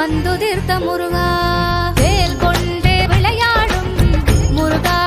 வந்துதிர்த்த முருகா வேல் கொண்டே விளையாடும் முருகா.